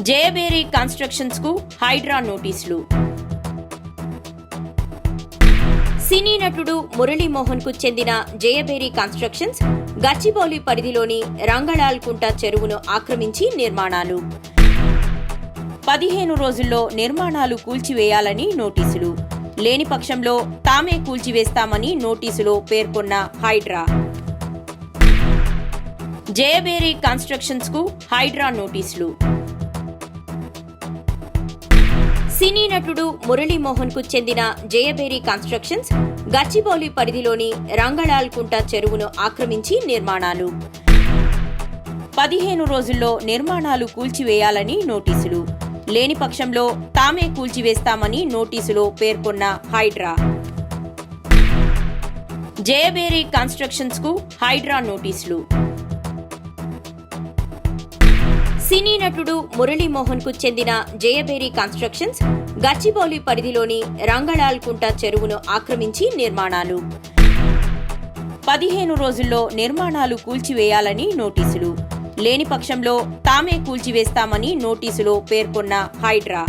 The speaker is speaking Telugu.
జయబేరి కన్స్ట్రక్షన్స్కు హైడ్రా నోటీసులు. సినీ నటుడు మురళీమోహన్కు చెందిన జయబేరి కన్స్ట్రక్షన్స్ గచ్చిబౌలి పరిధిలోని రంగళాల్కుంట చెరువును ఆక్రమించి నిర్మాణాలు. పదిహేను రోజుల్లో నిర్మాణాలు కూల్చివేయాలని నోటీసులు. లేని పక్షంలో తామే కూల్చివేస్తామని నోటీసులో పేర్కొన్న హైడ్రా. జయబేరి కన్స్ట్రక్షన్స్కు హైడ్రా నోటీసులు. సినీ నటుడు మురళీమోహన్కు చెందిన జయబేరి కన్స్ట్రక్షన్స్ గచ్చిబౌలి పరిధిలోని రంగళాల్కుంట చెరువును ఆక్రమించి నిర్మాణాలు. పదిహేను రోజుల్లో నిర్మాణాలు కూల్చివేయాలని నోటీసులు. లేని పక్షంలో తామే కూల్చివేస్తామని నోటీసులో పేర్కొన్న హైడ్రా. జయబేరి కన్స్ట్రక్షన్స్కు హైడ్రా నోటీసులు. సినీ నటుడు మురళీమోహన్కు చెందిన జయబేరి కన్స్ట్రక్షన్స్ గచ్చిబౌలి పరిధిలోని రంగళాల్కుంట చెరువును ఆక్రమించి నిర్మాణాలు. పదిహేను రోజుల్లో నిర్మాణాలు కూల్చివేయాలని నోటీసులు. లేని పక్షంలో తామే కూల్చివేస్తామని నోటీసులో పేర్కొన్న హైడ్రా.